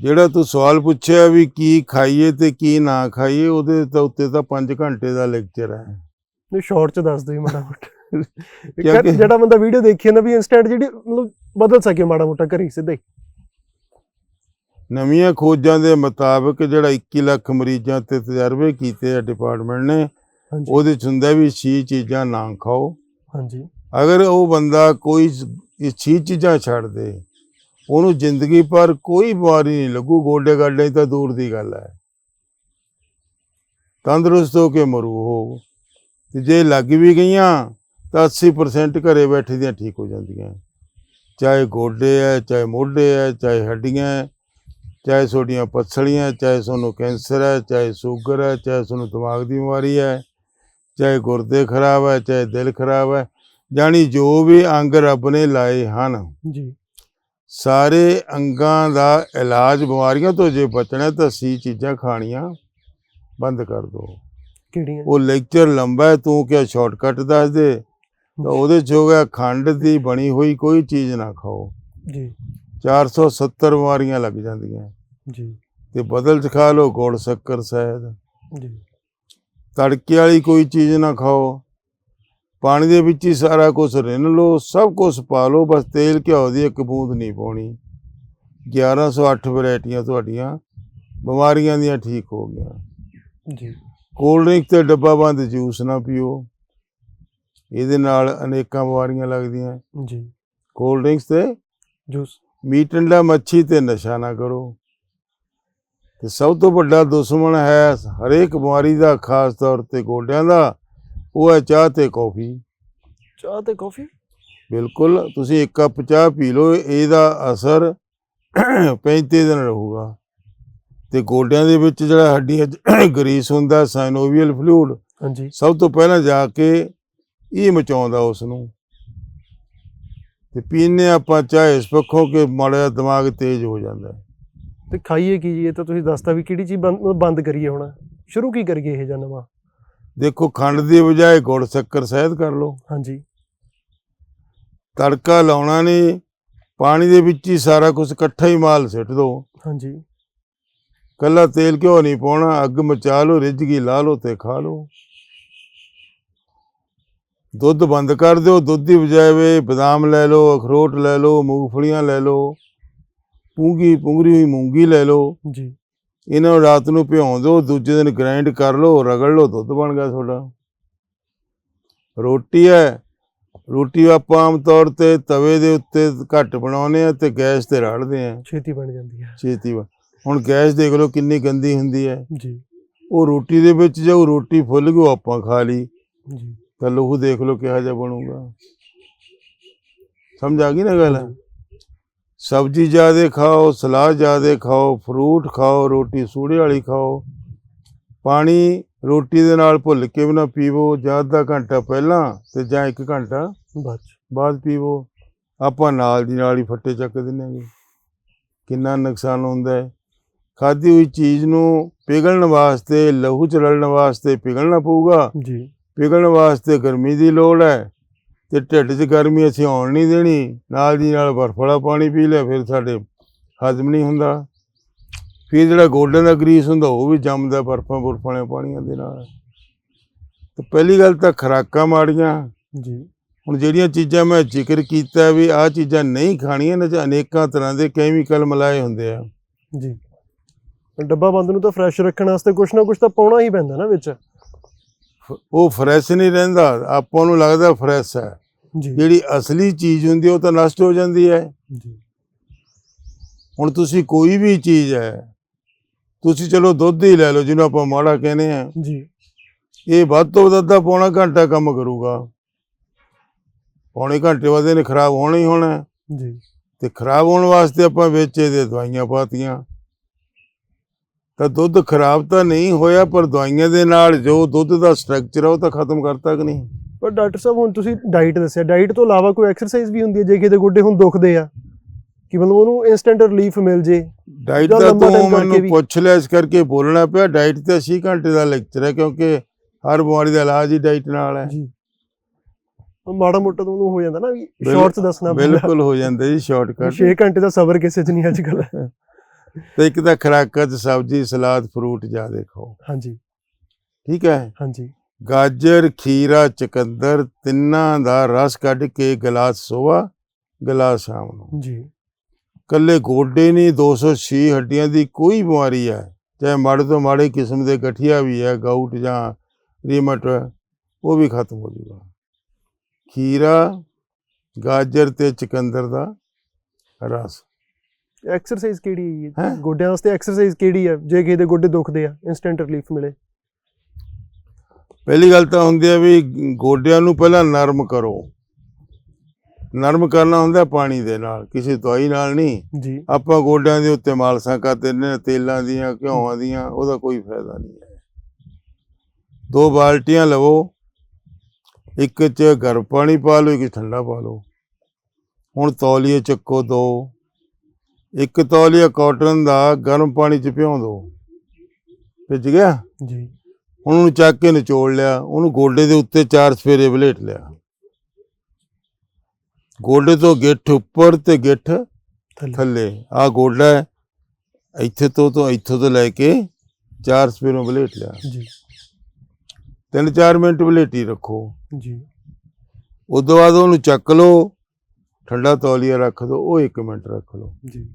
ਜਿਹੜਾ ਤੂੰ ਸਵਾਲ ਪੁੱਛਿਆ ਵੀ ਕੀ ਖਾਈਏ ਤੇ ਕੀ ਨਾ ਖਾਈਏ ਉਹਦੇ ਤਾਂ ਉੱਤੇ ਤਾਂ 5 ਘੰਟੇ ਦਾ ਲੈਕਚਰ ਹੈ। ਨਹੀਂ ਸ਼ਾਰਟ 'ਚ ਦੱਸ ਦਿਓ ਮਾੜਾ ਮੋਟਾ। ਕਿਉਂਕਿ- ਜਿਹੜਾ ਬੰਦਾ ਵੀਡੀਓ ਦੇਖੀ ਨਾ ਵੀ ਇਨਸਟੈਂਟ ਜਿਹੜੀ ਮਤਲਬ ਬਦਲ ਸਕੇ ਮਾੜਾ ਮੋਟਾ ਘਰੀ ਸਿੱਧਾ ਹੀ। ਨਵੀਆਂ ਖੋਜਾਂ ਦੇ ਮੁਤਾਬਕ ਜਿਹੜਾ 21 ਲੱਖ ਮਰੀਜ਼ਾਂ ਤੇ ਤਜਰਬੇ ਕੀਤੇ ਆ ਡਿਪਾਰਟਮੈਂਟ ਨੇ ਉਹਦੇ ਚ ਹੁੰਦਾ ਵੀ ਛੇ ਚੀਜ਼ਾਂ ਨਾ ਖਾਓ। ਹਾਂਜੀ। ਅਗਰ ਉਹ ਬੰਦਾ ਕੋਈ ਇਹ ਛੇ ਚੀਜ਼ਾਂ ਛੱਡ ਦੇ ਉਹਨੂੰ ਜ਼ਿੰਦਗੀ ਭਰ ਕੋਈ ਬਿਮਾਰੀ ਨਹੀਂ ਲੱਗੂ ਗੋਡੇ ਗਾਡੇ ਤਾਂ ਦੂਰ ਦੀ ਗੱਲ ਹੈ। ਤੰਦਰੁਸਤ ਹੋ ਕੇ ਮਰੂ ਤੇ ਜੇ ਲੱਗ ਵੀ ਗਈਆਂ ਤਾਂ 80% ਘਰੇ ਬੈਠੇ ਦੀਆਂ ਠੀਕ ਹੋ ਜਾਂਦੀਆਂ। ਚਾਹੇ ਗੋਡੇ ਹੈ ਚਾਹੇ ਮੋਢੇ ਹੈ ਚਾਹੇ ਹੱਡੀਆਂ ਹੈ ਚਾਹੇ ਤੁਹਾਡੀਆਂ ਪੱਥਲੀਆਂ ਚਾਹੇ ਤੁਹਾਨੂੰ ਕੈਂਸਰ ਹੈ ਚਾਹੇ ਸ਼ੂਗਰ ਹੈ ਚਾਹੇ ਤੁਹਾਨੂੰ ਦਿਮਾਗ ਦੀ ਬਿਮਾਰੀ ਹੈ ਚਾਹੇ ਗੁਰਦੇ ਖਰਾਬ ਹੈ ਚਾਹੇ ਦਿਲ ਖਰਾਬ ਹੈ ਜਾਣੀ ਜੋ ਵੀ ਅੰਗ ਰੱਬ ਨੇ ਲਾਏ ਹਨ। ਜੀ। ਸਾਰੇ ਅੰਗਾਂ ਦਾ ਇਲਾਜ ਬਿਮਾਰੀਆਂ ਤੋਂ ਜੇ ਬਚਣਾ ਤਾਂ ਸੀ ਚੀਜ਼ਾਂ ਖਾਣੀਆਂ ਬੰਦ ਕਰ ਦੋ। ਕਿਹੜੀਆਂ? ਉਹ ਲੈਕਚਰ ਲੰਬਾ ਹੈ ਤੂੰ ਕਿਆ ਸ਼ਾਰਟਕਟ ਦੱਸ ਦੇ? ਤਾਂ ਉਹਦੇ ਚ ਹੋ ਗਿਆ ਖੰਡ ਦੀ ਬਣੀ ਹੋਈ ਕੋਈ ਚੀਜ਼ ਨਾ ਖਾਓ। ਜੀ। 470 ਬਿਮਾਰੀਆਂ ਲੱਗ ਜਾਂਦੀਆਂ। ਜੀ। ਤੇ ਬਦਲ ਚ ਖਾ ਲਓ ਗੁੜ ਸ਼ੱਕਰ ਸ਼ਹਿਦ। ਜੀ। ਤੜਕੇ ਵਾਲੀ ਕੋਈ ਚੀਜ਼ ਨਾ ਖਾਓ। ਪਾਣੀ ਦੇ ਵਿੱਚ ਹੀ ਸਾਰਾ ਕੁਝ ਰਿੰਨ ਲਓ ਸਭ ਕੁਝ ਪਾ ਲਓ ਬਸ ਤੇਲ ਘਿਓ ਦੀ ਇੱਕ ਬੂੰਦ ਨਹੀਂ ਪਾਉਣੀ। 1108 ਵੈਰਾਈਟੀਆਂ ਤੁਹਾਡੀਆਂ ਬਿਮਾਰੀਆਂ ਦੀਆਂ ਠੀਕ ਹੋ ਗਈਆਂ। ਜੀ। ਕੋਲਡ ਡਰਿੰਕ ਤੇ ਡੱਬਾ ਬੰਦ ਜੂਸ ਨਾ ਪੀਓ। ਇਹਦੇ ਨਾਲ ਅਨੇਕਾਂ ਬਿਮਾਰੀਆਂ ਲੱਗਦੀਆਂ। ਜੀ। ਕੋਲਡ ਡਰਿੰਕਸ ਤੇ ਜੂਸ। ਮੀਟ ਅੰਡਾ ਮੱਛੀ ਤੇ ਨਸ਼ਾ ਨਾ ਕਰੋ। ਤੇ ਸਭ ਤੋਂ ਵੱਡਾ ਦੁਸ਼ਮਣ ਹੈ ਹਰੇਕ ਬਿਮਾਰੀ ਦਾ ਖਾਸ ਤੌਰ ਤੇ ਗੋਡਿਆਂ ਦਾ ਉਹ ਹੈ ਚਾਹ ਤੇ ਕੌਫੀ। ਚਾਹ ਤੇ ਕਾਫੀ? ਬਿਲਕੁਲ ਤੁਸੀਂ ਇੱਕ ਕੱਪ ਚਾਹ ਪੀ ਲਓ ਇਹਦਾ ਅਸਰ 35 ਦਿਨ ਰਹੂਗਾ। ਤੇ ਗੋਡਿਆਂ ਦੇ ਵਿੱਚ ਜਿਹੜਾ ਹੱਡੀਆਂ 'ਚ ਗਰੀਸ ਹੁੰਦਾ ਸਾਈਨੋਵੀਅਲ ਫਲੂਇਡ ਹਾਂਜੀ। ਸਭ ਤੋਂ ਪਹਿਲਾਂ ਜਾ ਕੇ ਇਹ ਮਚਾਉਂਦਾ ਉਸ ਨੂੰ ਤੇ ਪੀਨੇ ਆਪਾਂ ਚਾਹ ਇਸ ਪੱਖੋਂ ਕਿ ਮਾੜਾ ਦਿਮਾਗ ਤੇਜ਼ ਹੋ ਜਾਂਦਾ। ਤੇ ਖਾਈਏ ਕੀ ਜੀ ਇਹ ਤਾਂ ਤੁਸੀਂ ਦੱਸਤਾ ਵੀ ਕਿਹੜੀ ਚੀਜ਼ ਬੰਦ ਕਰੀਏ ਹੁਣ? ਸ਼ੁਰੂ ਕੀ ਕਰੀਏ ਇਹ ਜਾਂ ਨਵਾਂ? ਦੇਖੋ ਖੰਡ ਦੀ ਬਜਾਏ ਗੁੜ ਸ਼ੱਕਰ ਸ਼ਹਿਦ ਕਰ ਲਓ। ਹਾਂਜੀ। ਤੜਕਾ ਲਾਉਣਾ ਨਹੀਂ ਪਾਣੀ ਦੇ ਵਿੱਚ ਹੀ ਸਾਰਾ ਕੁਝ ਇਕੱਠਾ ਹੀ ਮਾਲ ਸਿੱਟ ਦਿਓ ਹਾਂਜੀ। ਕੱਲਾ ਤੇਲ ਘਿਓ ਨਹੀਂ ਪਾਉਣਾ ਅੱਗ ਮਚਾ ਲਓ ਰਿੱਝ ਗਈ ਲਾ ਲਓ ਤੇ ਖਾ ਲਓ। ਦੁੱਧ ਬੰਦ ਕਰ ਦਿਓ ਦੁੱਧ ਦੀ ਬਜਾਏ ਵੇ ਬਦਾਮ ਲੈ ਲਓ ਅਖਰੋਟ ਲੈ ਲਓ ਮੂੰਗਫਲੀਆਂ ਲੈ ਲਓ ਪੂੰਗੀ ਪੁੰਗਰੀ ਹੋਈ ਮੂੰਗੀ ਲੈ ਲਓ। ਜੀ। ਇਹਨਾਂ ਨੂੰ ਰਾਤ ਨੂੰ ਭਿਉਂ ਦਿਓ ਦੂਜੇ ਦਿਨ ਗ੍ਰਾਈਂਡ ਕਰ ਲਓ ਰਗੜ ਲਓ ਦੁੱਧ ਬਣ ਗਿਆ ਤੁਹਾਡਾ। ਰੋਟੀ ਹੈ। ਰੋਟੀ ਆਪਾਂ ਆਮ ਤੌਰ ਤੇ ਤਵੇ ਦੇ ਉੱਤੇ ਘੱਟ ਬਣਾਉਨੇ ਆ ਤੇ ਗੈਸ ਤੇ ਰਾੜਦੇ ਆ ਛੇਤੀ ਬਣ ਜਾਂਦੀ ਹੈ। ਛੇਤੀ ਹੁਣ ਗੈਸ ਦੇਖ ਲਓ ਕਿੰਨੀ ਗੰਦੀ ਹੁੰਦੀ ਹੈ। ਜੀ। ਉਹ ਰੋਟੀ ਦੇ ਵਿੱਚ ਜੋ ਰੋਟੀ ਫੁੱਲ ਗਈ ਆਪਾਂ ਖਾ ਲਈ। ਜੀ। ਤਾਂ ਲਹੂ ਦੇਖ ਲਓ ਕਿਹੋ ਜਿਹਾ ਬਣੂਗਾ। ਸਮਝ ਆ ਗਈ ਨਾ ਗੱਲ? ਸਬਜ਼ੀ ਜ਼ਿਆਦੇ ਖਾਓ ਸਲਾਦ ਜ਼ਿਆਦੇ ਖਾਓ ਫਰੂਟ ਖਾਓ ਰੋਟੀ ਸੂੜੇ ਵਾਲੀ ਖਾਓ। ਪਾਣੀ ਰੋਟੀ ਦੇ ਨਾਲ ਭੁੱਲ ਕੇ ਵੀ ਨਾ ਪੀਵੋ ਜਾਂ ਅੱਧਾ ਘੰਟਾ ਪਹਿਲਾਂ ਤੇ ਜਾਂ ਇੱਕ ਘੰਟਾ ਬਸ। ਬਾਅਦ ਪੀਵੋ। ਆਪਾਂ ਨਾਲ ਦੀ ਨਾਲ ਹੀ ਫੱਟੇ ਚੱਕ ਹਾਂ ਕਿੰਨਾ ਨੁਕਸਾਨ ਹੁੰਦਾ ਹੈ। ਖਾਧੀ ਹੋਈ ਚੀਜ਼ ਨੂੰ ਪਿਘਲਣ ਵਾਸਤੇ ਲਹੂ ਚ ਰਲਣ ਵਾਸਤੇ ਪਿਘਲਣਾ ਪਊਗਾ। ਜੀ। ਪਿਘਲਣ ਵਾਸਤੇ ਗਰਮੀ ਦੀ ਲੋੜ ਹੈ ਤੇ ਢਿੱਡ 'ਚ ਗਰਮੀ ਅਸੀਂ ਆਉਣ ਨਹੀਂ ਦੇਣੀ ਨਾਲ ਦੀ ਨਾਲ ਬਰਫ ਵਾਲਾ ਪਾਣੀ ਪੀ ਲਿਆ ਫਿਰ ਸਾਡੇ ਹਜ਼ਮ ਨਹੀਂ ਹੁੰਦਾ। ਫਿਰ ਜਿਹੜਾ ਗੋਡਿਆਂ ਦਾ ਗਰੀਸ ਹੁੰਦਾ ਉਹ ਵੀ ਜੰਮਦਾ ਬਰਫਾਂ ਬੁਰਫ ਵਾਲੇ ਪਾਣੀਆਂ ਦੇ ਨਾਲ। ਤੇ ਪਹਿਲੀ ਗੱਲ ਤਾਂ ਖੁਰਾਕਾਂ ਮਾੜੀਆਂ। ਜੀ। ਹੁਣ ਜਿਹੜੀਆਂ ਚੀਜ਼ਾਂ ਮੈਂ ਜ਼ਿਕਰ ਕੀਤਾ ਵੀ ਆਹ ਚੀਜ਼ਾਂ ਨਹੀਂ ਖਾਣੀਆਂ ਇਹਨਾਂ 'ਚ ਅਨੇਕਾਂ ਤਰ੍ਹਾਂ ਦੇ ਕੈਮੀਕਲ ਮਿਲਾਏ ਹੁੰਦੇ ਆ। ਜੀ। ਡੱਬਾ ਬੰਦ ਨੂੰ ਤਾਂ ਫਰੈਸ਼ ਰੱਖਣ ਵਾਸਤੇ ਕੁਛ ਨਾ ਕੁਛ ਤਾਂ ਪਾਉਣਾ ਹੀ ਪੈਂਦਾ ਨਾ ਵਿੱਚ। ਉਹ ਫਰੈਸ਼ ਨਹੀਂ ਰਹਿੰਦਾ ਆਪਾਂ ਨੂੰ ਲੱਗਦਾ ਫਰੈਸ਼ ਹੈ। ਜਿਹੜੀ ਅਸਲੀ ਚੀਜ਼ ਹੁੰਦੀ ਉਹ ਤਾਂ ਨਸ਼ਟ ਹੋ ਜਾਂਦੀ ਹੈ। ਹੁਣ ਤੁਸੀਂ ਕੋਈ ਵੀ ਚੀਜ਼ ਹੈ ਤੁਸੀਂ ਚਲੋ ਦੁੱਧ ਹੀ ਲੈ ਲਓ ਜਿਹਨੂੰ ਆਪਾਂ ਮਾੜਾ ਕਹਿੰਦੇ ਆ ਜੀ। ਇਹ ਵੱਧ ਤੋਂ ਵੱਧ ਅੱਧਾ ਪੌਣਾ ਘੰਟਾ ਕੰਮ ਕਰੂਗਾ। ਪੌਣੇ ਘੰਟੇ ਬਾਅਦ ਇਹਨੇ ਖਰਾਬ ਹੋਣਾ ਹੀ ਹੋਣਾ। ਜੀ। ਤੇ ਖਰਾਬ ਹੋਣ ਵਾਸਤੇ ਆਪਾਂ ਵਿੱਚ ਇਹਦੇ ਦਵਾਈਆਂ ਪਾਤੀਆਂ। ਤਾਂ ਦੁੱਧ ਖਰਾਬ ਤਾਂ ਨਹੀਂ ਹੋਇਆ ਪਰ ਦਵਾਈਆਂ ਦੇ ਨਾਲ ਜੋ ਦੁੱਧ ਦਾ ਸਟਰਕਚਰ ਆ ਉਹ ਤਾਂ ਖਤਮ ਕਰਤਾ ਕਿ ਨਹੀਂ? ਪਰ ਡਾਕਟਰ ਸਾਹਿਬ ਹੁਣ ਤੁਸੀਂ ਡਾਈਟ ਦੱਸਿਆ। ਡਾਈਟ ਤੋਂ ਇਲਾਵਾ ਕੋਈ ਐਕਸਰਸਾਈਜ਼ ਵੀ ਹੁੰਦੀ ਹੈ ਜੇ ਕਿਤੇ ਗੋਡੇ ਹੁਣ ਦੁਖਦੇ ਆ? ਕਿ ਮਤਲਬ ਉਹਨੂੰ ਇਨਸਟੈਂਟ ਰਿਲੀਫ ਮਿਲ ਜੇ? ਡਾਈਟ ਦਾ ਤੂੰ ਮੈਨੂੰ। ਪੁੱਛ ਲਿਆ ਇਸ ਕਰਕੇ ਬੋਲਣਾ ਪਿਆ। ਡਾਈਟ ਤੇ 6 ਘੰਟੇ ਦਾ ਲੈਕਚਰ ਹੈ ਕਿਉਂਕਿ ਹਰ ਬਿਮਾਰੀ ਦਾ ਇਲਾਜ ਹੀ ਡਾਈਟ ਨਾਲ ਹੈ। ਜੀ। ਉਹ ਮਾੜਾ ਮੋਟਾ ਤਾਂ ਉਹਨੂੰ ਹੋ ਜਾਂਦਾ ਨਾ ਸ਼ਾਰਟਸ ਦੱਸਣਾ ਬਿਲਕੁਲ ਹੋ ਜਾਂਦਾ ਜੀ ਸ਼ਾਰਟਕਟ 6 ਘੰਟੇ ਦਾ ਸਬਰ ਕਿਸੇ 'ਚ ਨਹੀਂ ਅੱਜ ਕੱਲ ਤੇ ਇੱਕ ਤਾਂ ਖੁਰਾਕਾਂ 'ਚ ਸਬਜ਼ੀ ਸਲਾਦ ਫਰੂਟ ਜ਼ਿਆਦਾ ਖਾਓ। ਹਾਂਜੀ। ਠੀਕ ਹੈ? ਹਾਂਜੀ। ਗਾਜਰ ਖੀਰਾ ਚਕੰਦਰ ਤਿੰਨਾਂ ਦਾ ਰਸ ਕੱਢ ਕੇ ਗਲਾਸ ਸੋਵਾ ਗਲਾਸ ਸ਼ਾਮ ਨੂੰ। ਜੀ। ਕੱਲੇ ਗੋਡੇ ਨਹੀਂ 206 ਹੱਡੀਆਂ ਦੀ ਕੋਈ ਬਿਮਾਰੀ ਹੈ। ਚਾਹੇ ਮਾੜੇ ਤੋਂ ਮਾੜੇ ਕਿਸਮ ਦੇ ਗਠੀਆ ਵੀ ਹੈ ਗਾਊਟ ਜਾਂ ਰੀਮਟ ਉਹ ਵੀ ਖਤਮ ਹੋ ਜਾਊਗਾ ਖੀਰਾ ਗਾਜਰ ਤੇ ਚਕੰਦਰ ਦਾ ਰਸ। ਐਕਸਰਸਾਈਜ਼ ਕਿਹੜੀ ਹੈ? ਗੋਡਿਆਂ ਵਾਸਤੇ ਐਕਸਰਸਾਈਜ਼ ਕਿਹੜੀ ਹੈ? ਜੇ ਕਿਸੇ ਦੇ ਗੋਡੇ ਦੁਖਦੇ ਆ ਇਨਸਟੈਂਟ ਰਿਲੀਫ ਮਿਲੇ। ਪਹਿਲੀ ਗੱਲ ਤਾਂ ਹੁੰਦੀ ਹੈ ਵੀ ਗੋਡਿਆਂ ਨੂੰ ਪਹਿਲਾਂ ਨਰਮ ਕਰੋ। ਨਰਮ ਕਰਨਾ ਹੁੰਦਾ ਪਾਣੀ ਦੇ ਨਾਲ ਕਿਸੇ ਦਵਾਈ ਨਾਲ ਨਹੀਂ। ਜੀ। ਆਪਾਂ ਗੋਡਿਆਂ ਦੇ ਉੱਤੇ ਮਾਲਸਾਂ ਕਰਦੇ ਨੇ ਤੇਲਾਂ ਦੀਆਂ ਘਿਓਆਂ ਦੀਆਂ ਉਹਦਾ ਕੋਈ ਫਾਇਦਾ ਨਹੀਂ ਹੈ। ਦੋ ਬਾਲਟੀਆਂ ਲਵੋ ਇੱਕ ਚ ਗਰਮ ਪਾਣੀ ਪਾ ਲਓ ਇੱਕ 'ਚ ਠੰਡਾ ਪਾ ਲਓ। ਹੁਣ ਤੌਲੀਏ ਚੱਕੋ ਦੋ। ਇੱਕ ਤੌਲੀਆ ਕਾਟਨ ਦਾ ਗਰਮ ਪਾਣੀ ਚ ਭਿਉਂ ਦਿਓ ਭਿੱਜ ਗਿਆ? ਜੀ। ਹੁਣ ਉਹਨੂੰ ਚੱਕ ਕੇ ਨਿਚੋੜ ਲਿਆ ਉਹਨੂੰ ਗੋਡੇ ਦੇ ਉੱਤੇ ਚਾਰ ਸਫੇਰੇ ਬਲੇਟ ਲਿਆ। ਗੋਡੇ ਤੋਂ ਗਿੱਠ ਉੱਪਰ ਤੇ ਗਿੱਠ ਥੱਲੇ। ਆ ਗੋਡਾ ਇੱਥੇ ਤੋਂ ਤੋਂ ਇੱਥੋਂ ਤੋਂ ਲੈ ਕੇ ਚਾਰ ਸਪੇਰੋਂ ਬਲੇਟ ਲਿਆ। ਜੀ। ਤਿੰਨ ਚਾਰ ਮਿੰਟ ਬਲੇਟੀ ਰੱਖੋ। ਜੀ। ਤੋਂ ਬਾਅਦ ਉਹਨੂੰ ਚੱਕ ਲਓ ਠੰਡਾ ਤੌਲੀਆ ਰੱਖ ਦਿਓ ਉਹ 1 ਮਿੰਟ ਰੱਖ ਲਓ। ਜੀ।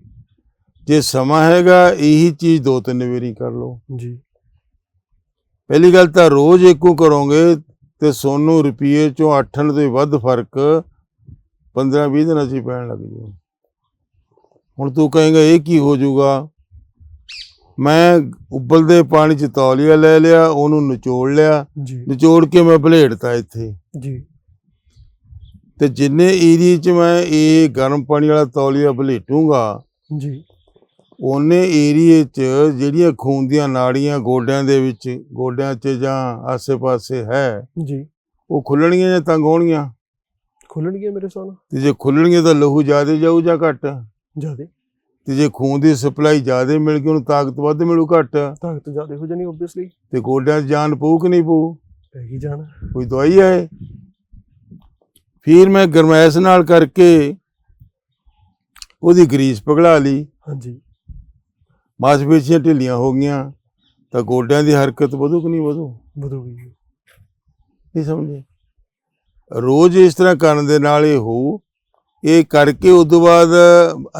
ਜੇ ਸਮਾਂ ਹੈਗਾ ਇਹੀ ਚੀਜ਼ ਦੋ ਤਿੰਨ ਵਾਰੀ ਕਰ ਲਓ। ਜੀ। ਪਹਿਲੀ ਗੱਲ ਤਾਂ ਰੋਜ਼ ਇੱਕੋ ਕਰੋਗੇ ਤੇ ਸੋਨੂੰ ਰੁਪਏ ਚੋਂ 8 ਤੋਂ ਵੀ ਵੱਧ ਫ਼ਰਕ 15 20 ਦਿਨਾਂ 'ਚ ਪੈਣ ਲੱਗ ਜੂ ਹੁਣ ਤੂੰ ਕਹੇਗਾ ਇਹ ਕੀ ਹੋ ਜਾਊਗਾ? ਮੈਂ ਉਬਲਦੇ ਪਾਣੀ 'ਚ ਤੌਲੀਆ ਲੈ ਲਿਆ ਉਹਨੂੰ ਨਿਚੋੜ ਲਿਆ। ਨਿਚੋੜ ਕੇ ਮੈਂ ਬਲੇਡਤਾ ਇੱਥੇ। ਜੀ। ਤੇ ਜਿੰਨੇ ਏਰੀਏ 'ਚ ਮੈਂ ਇਹ ਗਰਮ ਪਾਣੀ ਵਾਲਾ ਤੌਲੀਆ ਬਲੇਟੂੰਗਾ ਜੀ। ਉਹਨੇ ਏਰੀਏ 'ਚ ਜਿਹੜੀਆਂ ਖੂਨ ਦੀਆਂ ਨਾੜੀਆਂ ਗੋਡਿਆਂ ਦੇ ਵਿੱਚ ਗੋਡਿਆਂ 'ਚ ਜਾਂ ਆਸੇ-ਪਾਸੇ ਹੈ ਜੀ। ਉਹ ਖੁੱਲਣਗੀਆਂ ਜਾਂ ਤੰਗ ਹੋਣਗੀਆਂ? ਖੁੱਲਣਗੇ ਮੇਰੇ ਸਾਹ ਤੇ ਜੇ ਖੁੱਲਣਗੀਆਂ ਤਾਂ ਲਹੂ ਜ਼ਿਆਦਾ ਜਾਊ ਜਾਂ ਘੱਟ? ਜਿਆਦੇ। ਤੇ ਜੇ ਖੂਨ ਦੀ ਸਪਲਾਈ ਜ਼ਿਆਦਾ ਮਿਲ ਗਈ ਉਹਨੂੰ ਤਾਕਤ ਵੱਧ ਮਿਲੂ ਘੱਟ? ਤਾਕਤ ਜਿਆਦੇ ਹੋ ਜਾਣੀ ਓਬਵੀਅਸਲੀ ਤੇ ਗੋਡਿਆਂ 'ਚ ਜਾਨ ਪਊ ਕਿ ਨਹੀਂ ਪਊ? ਪੈ ਗਈ ਜਾਣਾ ਕੋਈ ਦਵਾਈ ਹੈ ਫਿਰ ਮੈਂ ਗਰਮੈਸ਼ ਨਾਲ ਕਰਕੇ ਉਹਦੀ ਗਰੀਸ ਪਿਘਲਾ ਲਈ। ਹਾਂਜੀ। ਮਾਸਪੇਸ਼ੀਆਂ ਢਿੱਲੀਆਂ ਹੋ ਗਈਆਂ ਤਾਂ ਗੋਡਿਆਂ ਦੀ ਹਰਕਤ ਵਧੂ ਕਿ ਨਹੀਂ ਵਧੂ? ਵਧੂਗੀ ਨਹੀਂ ਸਮਝੇ। ਰੋਜ਼ ਇਸ ਤਰ੍ਹਾਂ ਕਰਨ ਦੇ ਨਾਲ ਇਹ ਹੋ ਇਹ ਕਰਕੇ ਉਸ ਤੋਂ ਬਾਅਦ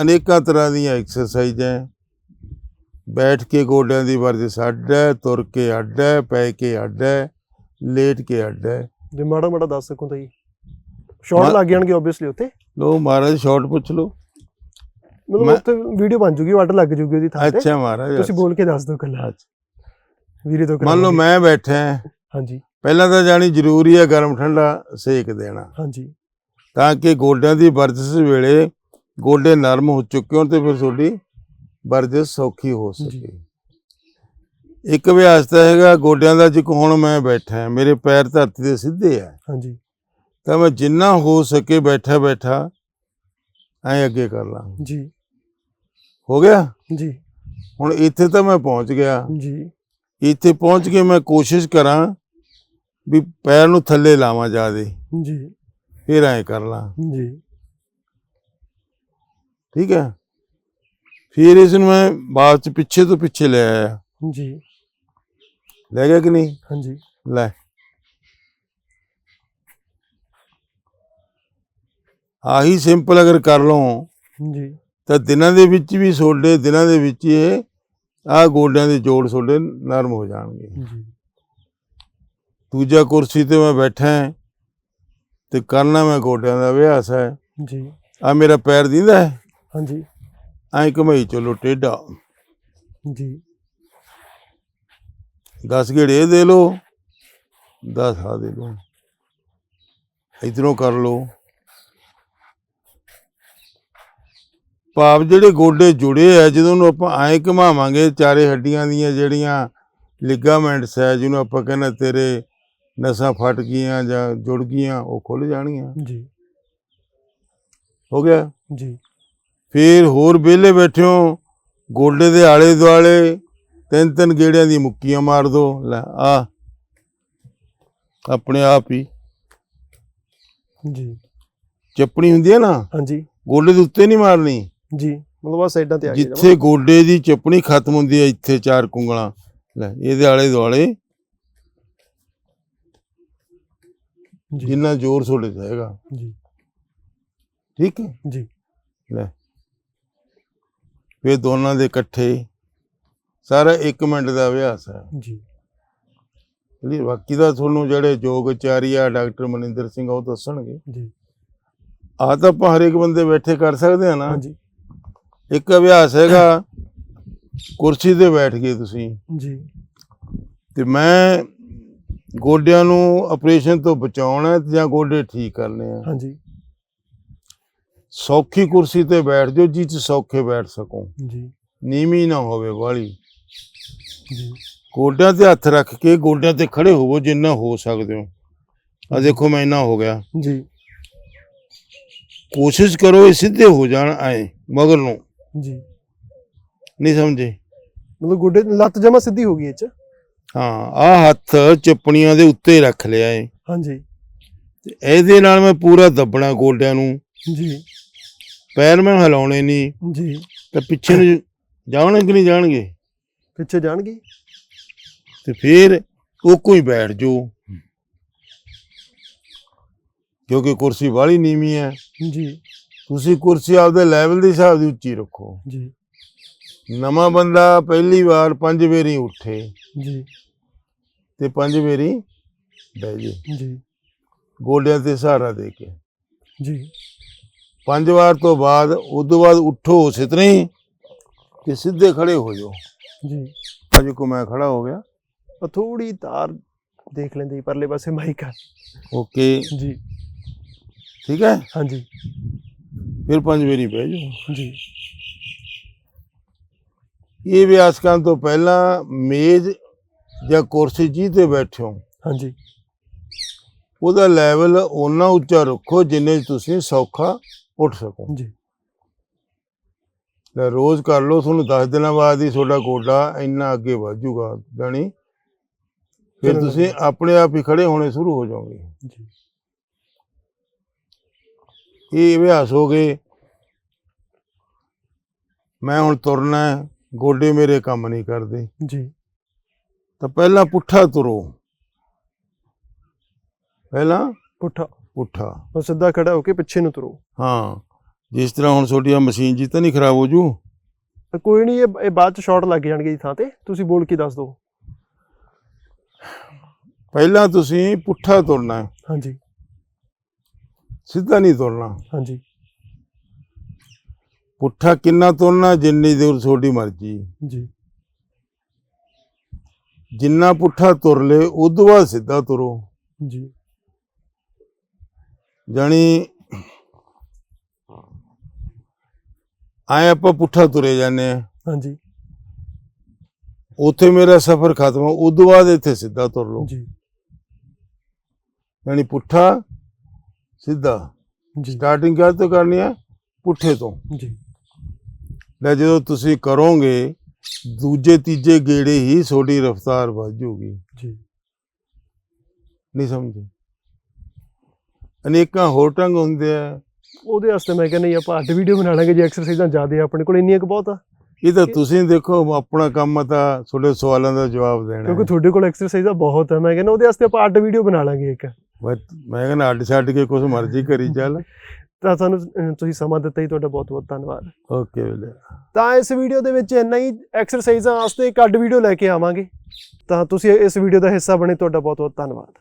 ਅਨੇਕਾਂ ਤਰ੍ਹਾਂ ਦੀਆਂ ਐਕਸਰਸਾਈਜ਼ ਹੈ। ਬੈਠ ਕੇ ਗੋਡਿਆਂ ਦੀ ਵਰਜਿਸ਼ ਅੱਡ ਹੈ ਤੁਰ ਕੇ ਅੱਡ ਹੈ ਪੈ ਕੇ ਅੱਡ ਹੈ ਲੇਟ ਕੇ ਅੱਡ ਹੈ। ਜੇ ਮਾੜਾ ਮਾੜਾ ਦੱਸ ਸਕੋ ਤਾਂ ਜੀ। ਲੱਗ ਜਾਣਗੇ ਓਬਵੀਅਸਲੀ ਉੱਤੇ ਲੋ ਮਹਾਰਾਜ ਸ਼ਾਰਟ ਪੁੱਛ ਲਓ। ਮਤਲਬ ਉੱਤੇ ਵੀਡੀਓ ਬਣ ਜੂਗੀ ਵੱਟ ਲੱਗ ਜੂਗੀ ਉਹਦੀ ਥਾਂ ਤੇ। ਅੱਛਾ ਮਹਾਰਾਜ ਤੁਸੀਂ ਬੋਲ ਕੇ ਦੱਸ ਦਿਓ ਕੱਲਾ। ਵੀਰੇ ਤੋਂ ਮੰਨ ਲਓ। ਮੈਂ ਬੈਠਾ ਹਾਂ, ਹਾਂਜੀ। ਪਹਿਲਾਂ ਤਾਂ ਜਾਣੀ ਜ਼ਰੂਰੀ ਹੈ ਗਰਮ ਠੰਡਾ ਸੇਕ ਦੇਣਾ। ਹਾਂਜੀ। ਤਾਂ ਕਿ ਗੋਡਿਆਂ ਦੀ ਵਰਜਿਸ਼ ਵੇਲੇ ਗੋਡੇ ਨਰਮ ਹੋ ਚੁੱਕੇ ਹੋਣ ਤੇ ਫਿਰ ਤੁਹਾਡੀ ਵਰਜਿਸ਼ ਸੌਖੀ ਹੋ। ਸਕੇ। ਇੱਕ ਅਭਿਆਸ ਤਾਂ ਹੈਗਾ ਗੋਡਿਆਂ ਦਾ ਜਿਕ ਹੁਣ ਮੈਂ ਬੈਠਾ ਮੇਰੇ ਪੈਰ ਧਰਤੀ ਦੇ ਸਿੱਧੇ ਆ। ਹਾਂਜੀ। ਤਾਂ ਮੈਂ ਜਿੰਨਾ ਹੋ ਸਕੇ ਬੈਠਾ ਬੈਠਾ ਐ ਅੱਗੇ ਕਰ ਲਾਂ। ਜੀ। ਹੋ ਗਿਆ? ਜੀ। ਹੁਣ ਇੱਥੇ ਤਾਂ ਮੈਂ ਪਹੁੰਚ ਗਿਆ। ਜੀ। ਇੱਥੇ ਪਹੁੰਚ ਕੇ ਮੈਂ ਕੋਸ਼ਿਸ਼ ਕਰਾਂ ਵੀ ਪੈਰ ਨੂੰ ਥੱਲੇ ਲਾਵਾਂ ਜਾਦੇ ਜੀ। ਫਿਰ ਐ ਕਰ ਲਾਂ। ਜੀ। ਠੀਕ ਹੈ? ਫਿਰ ਇਸ ਨੂੰ ਮੈਂ ਬਾਅਦ ਚ ਪਿੱਛੇ ਤੋਂ ਪਿੱਛੇ ਲੈ ਆਇਆ। ਜੀ। ਲੈ ਗਿਆ ਕਿ ਨਹੀਂ? ਹਾਂਜੀ। ਲੈ। ਆਹੀ ਸਿੰਪਲ ਅਗਰ ਕਰ ਲਓ। ਜੀ। ਤਾਂ ਦਿਨਾਂ ਦੇ ਵਿੱਚ ਵੀ ਸੋਡੇ ਦਿਨਾਂ ਦੇ ਵਿੱਚ ਇਹ ਆ ਗੋਡਿਆਂ ਦੇ ਜੋੜ ਸੋਡੇ ਨਰਮ ਹੋ ਜਾਣਗੇ। ਦੂਜਾ ਕੁਰਸੀ ਤੇ ਮੈਂ ਬੈਠਾ ਹਾਂ ਤੇ ਕਰਨਾ ਮੈਂ ਗੋਡਿਆਂ ਦਾ ਅਭਿਆਸ ਹੈ। ਜੀ। ਆ ਮੇਰਾ ਪੈਰ ਦਿੰਦਾ ਹੈ? ਹਾਂਜੀ। ਐਂ ਘੁਮਾਈ ਚਲੋ ਟੇਢਾ। ਜੀ। 10 ਗੇੜੇ ਦੇ ਲਓ 10 ਆ ਦੇ ਲਓ। ਇਧਰੋਂ ਕਰ ਲਓ। ਭਾਵ ਜਿਹੜੇ ਗੋਡੇ ਜੁੜੇ ਆ ਜਦੋਂ ਨੂੰ ਆਪਾਂ ਐਂ ਘੁਮਾਵਾਂਗੇ ਚਾਰੇ ਹੱਡੀਆਂ ਦੀਆਂ ਜਿਹੜੀਆਂ ਲਿਗਾਮੈਂਟਸ ਹੈ ਜਿਹਨੂੰ ਆਪਾਂ ਕਹਿੰਦੇ ਤੇਰੇ ਨਸਾਂ ਫਟ ਗਈਆਂ ਜਾਂ ਜੁੜ ਗਈਆਂ ਉਹ ਖੁੱਲ ਜਾਣਗੀਆਂ। ਜੀ। ਹੋ ਗਿਆ? ਜੀ। ਫਿਰ ਹੋਰ ਵਿਹਲੇ ਬੈਠਿਓ ਗੋਡੇ ਦੇ ਆਲੇ ਦੁਆਲੇ ਤਿੰਨ ਤਿੰਨ ਗੇੜਿਆਂ ਦੀ ਮੁੱਕੀਆਂ ਮਾਰ ਦੋ। ਲੈ ਆ ਆਪਣੇ ਆਪ ਹੀ। ਜੀ। ਚੱਪਣੀ ਹੁੰਦੀ ਹੈ ਨਾ? ਹਾਂਜੀ। ਗੋਡੇ ਦੇ ਉੱਤੇ ਨਹੀਂ ਮਾਰਨੀ? ਜੀ ਮਤਲਬ ਆ ਸਾਈਡਾਂ ਤੇ ਆ ਗਿਆ ਜਿੱਥੇ ਗੋਡੇ ਦੀ ਚੱਪਣੀ ਖਤਮ ਹੁੰਦੀ ਹੈ ਇੱਥੇ ਚਾਰ ਕੁੰਗਲਾਂ। ਲੈ ਇਹਦੇ ਆਲੇ ਦੁਆਲੇ ਜੀ। ਜਿੰਨਾ ਜ਼ੋਰ ਤੁਹਾਡੇ ਹੈਗਾ। ਜੀ। ਠੀਕ ਹੈ? ਜੀ। ਲੈ। ਫਿਰ ਦੋਨਾਂ ਦੇ ਇਕੱਠੇ। ਸਾਰਾ 1 ਮਿੰਟ ਦਾ ਅਭਿਆਸ ਹੈ। ਜੀ। ਜਿਹੜੀ ਬਾਕੀ ਦਾ ਤੁਹਾਨੂੰ ਜਿਹੜੇ ਯੋਗਚਾਰੀ ਆ ਡਾਕਟਰ ਮਨਿੰਦਰ ਸਿੰਘ ਉਹ ਦੱਸਣਗੇ। ਜੀ। ਆ ਤਾਂ ਆਪਾਂ ਹਰੇਕ ਬੰਦੇ ਬੈਠੇ ਕਰ ਸਕਦੇ ਆ ਨਾ। ਹਾਂਜੀ। ਇੱਕ ਅਭਿਆਸ ਹੈਗਾ ਕੁਰਸੀ ਤੇ ਬੈਠ ਗਏ ਤੁਸੀਂ। ਜੀ। ਤੇ ਮੈਂ ਗੋਡਿਆਂ ਨੂੰ ਆਪਰੇਸ਼ਨ ਤੋਂ ਬਚਾਉਣਾ ਹੈ ਜਾਂ ਗੋਡੇ ਠੀਕ ਕਰਨੇ ਆ? ਹਾਂਜੀ। ਸੌਖੀ ਕੁਰਸੀ ਤੇ ਬੈਠ ਜਾਓ ਜਿਹ 'ਚ ਸੌਖੇ ਬੈਠ ਸਕੋ। ਜੀ। ਨੀਵੀਂ ਨਾ ਹੋਵੇ ਵਾਲੀ। ਜੀ। ਗੋਡਿਆਂ ਤੇ ਹੱਥ ਰੱਖ ਕੇ ਗੋਡਿਆਂ ਤੇ ਖੜੇ ਹੋਵੋ ਜਿੰਨਾ ਹੋ ਸਕਦੇ ਹੋ। ਆ ਦੇਖੋ ਮੈਂ ਇੰਨਾ ਹੋ ਗਿਆ। ਜੀ। ਕੋਸ਼ਿਸ਼ ਕਰੋ ਇਹ ਸਿੱਧੇ ਹੋ ਜਾਣ ਆਏ ਮਗਰ ਨੂੰ। ਜੀ। ਨਹੀਂ ਸਮਝੇ। ਮਤਲਬ ਗੋਡੇ ਲੱਤ ਜਮਾ ਸਿੱਧੀ ਹੋ ਗਈ ਇਹ ਚ? ਹਾਂ ਆ ਹੱਥ ਚਪਣੀਆਂ ਦੇ ਉੱਤੇ ਰੱਖ ਲਿਆ ਏ ਹਾਂਜੀ। ਤੇ ਇਹਦੇ ਨਾਲ ਮੈਂ ਪੂਰਾ ਦੱਬਣਾ ਗੋਡਿਆਂ ਨੂੰ। ਜੀ। ਪੈਰ ਮੈਂ ਹਿਲਾਉਣੇ ਨਹੀਂ। ਜੀ। ਤੇ ਪਿੱਛੇ ਨੂੰ ਜਾਣਗੇ ਕਿ ਨਹੀਂ ਜਾਣਗੇ? ਪਿੱਛੇ ਜਾਣਗੇ? ਤੇ ਫਿਰ ਉਹ ਕੋਈ ਬੈਠ ਜਾਓ ਕਿਉਂਕਿ ਕੁਰਸੀ ਵਾਲੀ ਨੀਵੀਂ ਹੈ। ਜੀ। ਤੁਸੀਂ ਕੁਰਸੀ ਆਪਦੇ ਲੈਵਲ ਦੇ ਹਿਸਾਬ ਦੀ ਉੱਚੀ ਰੱਖੋ। ਜੀ। ਨਵਾਂ ਬੰਦਾ ਪਹਿਲੀ ਵਾਰ ਪੰਜ ਵੇਰੀ ਉੱਠੇ। ਜੀ। ਤੇ ਪੰਜ ਵੇਰੀ ਬਹਿ ਜੇ। ਜੀ। ਗੋਡਿਆਂ ਤੇ ਸਹਾਰਾ ਦੇ ਕੇ। ਜੀ। ਪੰਜ ਵਾਰ ਤੋਂ ਬਾਅਦ ਉਦੋਂ ਬਾਅਦ ਉੱਠੋ ਉਸੇ ਹੀ ਤੇ ਸਿੱਧੇ ਖੜੇ ਹੋ ਜਾਓ। ਜੀ। ਅਜੇ ਕੋ ਮੈਂ ਖੜਾ ਹੋ ਗਿਆ। ਉਹ ਥੋੜੀ ਤਾਰ ਦੇਖ ਲੈਂਦੇ ਜੀ ਪਰਲੇ ਪਾਸੇ ਮਾਈਕ ਆ। ਓਕੇ। ਜੀ। ਠੀਕ ਹੈ? ਹਾਂਜੀ। ਫਿਰ ਪੰਜ ਵੇਰੀ ਬਹਿ ਜਾਓ ਜੀ। ਇਹ ਕਰਨ ਤੋਂ ਪਹਿਲਾਂ ਮੇਜ਼ ਜਾਂ ਕੁਰਸੀ ਜੀ ਤੇ ਬੈਠੋ ਹਾਂਜੀ। ਉਹਦਾ ਲੈਵਲ ਓਨਾ ਉੱਚਾ ਰੱਖੋ ਜਿੰਨੇ ਤੁਸੀਂ ਸੌਖਾ ਉੱਠ ਸਕੋ। ਜੀ। ਲੈ ਰੋਜ਼ ਕਰ ਲਓ ਤੁਹਾਨੂੰ 10 ਦਿਨਾਂ ਬਾਅਦ ਹੀ ਤੁਹਾਡਾ ਗੋਡਾ ਇੰਨਾ ਅੱਗੇ ਵਧ ਜਾਊਗਾ ਜਾਣੀ ਫਿਰ ਤੁਸੀਂ ਆਪਣੇ ਆਪ ਹੀ ਖੜੇ ਹੋਣੇ ਸ਼ੁਰੂ ਹੋ ਜਾਓਗੇ। ਜੀ। ਇਹ ਅਭਿਆਸ ਹੋ ਗਏ। ਮੈਂ ਹੁਣ ਤੁਰਨਾ ਗੋਡੇ ਮੇਰੇ ਕੰਮ ਨਹੀਂ ਕਰਦੇ। ਜੀ। ਤਾਂ ਪਹਿਲਾਂ ਪੁੱਠਾ ਤੁਰੋ। ਪਹਿਲਾਂ ਪੁੱਠਾ। ਪੁੱਠਾ। ਉਹ ਸਿੱਧਾ ਖੜਾ ਹੋ ਕੇ ਪਿੱਛੇ ਨੂੰ ਤੁਰੋ। ਹਾਂ ਜਿਸ ਤਰ੍ਹਾਂ ਹੁਣ ਤੁਹਾਡੀ ਆਹ ਮਸ਼ੀਨ ਜੀ ਤਾਂ ਨਹੀਂ ਖਰਾਬ ਹੋ ਜੂ। ਕੋਈ ਨਹੀਂ ਇਹ ਇਹ ਬਾਅਦ ਚ ਸ਼ਾਰਟ ਲੱਗ ਜਾਣਗੇ ਜੀ ਥਾਂ ਤੇ। ਤੁਸੀਂ ਬੋਲ ਕੇ ਦੱਸ ਦਿਓ। ਪਹਿਲਾਂ ਤੁਸੀਂ ਪੁੱਠਾ ਤੁਰਨਾ ਹਾਂਜੀ। ਸਿੱਧਾ ਨਹੀਂ ਤੁਰਨਾ। ਹਾਂਜੀ। ਪੁੱਠਾ ਕਿੰਨਾ ਤੁਰਨਾ ਜਿੰਨੀ ਦੇਰ ਤੁਹਾਡੀ ਮਰਜ਼ੀ। ਜੀ। ਜਿੰਨਾ ਪੁੱਠਾ ਤੁਰ ਲੇ ਉਦੋਂ ਬਾਅਦ ਸਿੱਧਾ ਤੁਰੋ। ਜੀ। ਜਾਣੀ ਆਏ ਆਪਾਂ ਪੁੱਠਾ ਤੁਰੇ ਜਾਂਦੇ ਆ। ਹਾਂਜੀ। ਉੱਥੇ ਮੇਰਾ ਸਫ਼ਰ ਖਤਮ ਹੋ ਉਦੋਂ ਬਾਅਦ ਇੱਥੇ ਸਿੱਧਾ ਤੁਰ ਲਓ। ਜੀ। ਯਾਨੀ ਪੁੱਠਾ ਸਿੱਧਾ। ਜੀ। ਸਟਾਰਟਿੰਗ ਕਿਹ ਤੋਂ ਕਰਨੀ ਹੈ? ਪੁੱਠੇ ਤੋਂ। ਜੀ। ਲੈ ਜਦੋਂ ਤੁਸੀਂ ਕਰੋਗੇ ਦੂਜੇ ਤੀਜੇ ਗੇੜੇ ਹੀ ਤੁਹਾਡੀ ਰਫ਼ਤਾਰ ਵੱਧ ਜੀ। ਨਹੀਂ ਸਮਝੇ? ਅਨੇਕਾਂ ਹੋਰ ਢੰਗ ਹੁੰਦੇ ਆ। ਉਹਦੇ ਵਾਸਤੇ ਮੈਂ ਕਹਿੰਦਾ ਜੀ ਆਪਾਂ ਅੱਡ ਵੀਡੀਓ ਬਣਾ ਲਾਂਗੇ ਜੇ ਐਕਸਰਸਾਈਜ਼ਾਂ ਜ਼ਿਆਦੇ ਆਪਣੇ ਕੋਲ ਇੰਨੀਆਂ ਕੁ ਬਹੁਤ ਆ। ਇਹ ਤਾਂ ਤੁਸੀਂ ਦੇਖੋ ਆਪਣਾ ਕੰਮ ਆ ਤਾਂ ਤੁਹਾਡੇ ਸਵਾਲਾਂ ਦਾ ਜਵਾਬ ਦੇਣਾ ਕਿਉਂਕਿ। ਤੁਹਾਡੇ ਕੋਲ ਐਕਸਰਸਾਈਜ਼ਾਂ ਬਹੁਤ ਆ। ਮੈਂ ਕਹਿੰਦਾ ਉਹਦੇ ਵਾਸਤੇ ਆਪਾਂ ਅੱਡ ਵੀਡੀਓ ਬਣਾ ਲਾਂਗੇ ਇੱਕ। ਬਸ ਮੈਂ ਕਹਿੰਦਾ ਅੱਡ ਛੱਡ ਕੇ ਕੁਝ ਮਰਜ਼ੀ ਕਰੀ ਚੱਲ। ਤਾਂ ਸਾਨੂੰ ਅਹ, ਤੁਸੀਂ ਸਮਾਂ ਦਿੱਤਾ ਜੀ ਤੁਹਾਡਾ ਬਹੁਤ ਬਹੁਤ ਧੰਨਵਾਦ। ਓਕੇ ਵੀਰੇ ਤਾਂ ਇਸ ਵੀਡੀਓ ਦੇ ਵਿੱਚ ਇੰਨਾ ਹੀ ਐਕਸਰਸਾਈਜ਼ਾਂ ਵਾਸਤੇ ਇੱਕ ਅੱਡ ਵੀਡੀਓ ਲੈ ਕੇ ਆਵਾਂਗੇ। ਤਾਂ ਤੁਸੀਂ ਇਸ ਵੀਡੀਓ ਦਾ ਹਿੱਸਾ ਬਣੇ ਤੁਹਾਡਾ ਬਹੁਤ ਬਹੁਤ ਧੰਨਵਾਦ।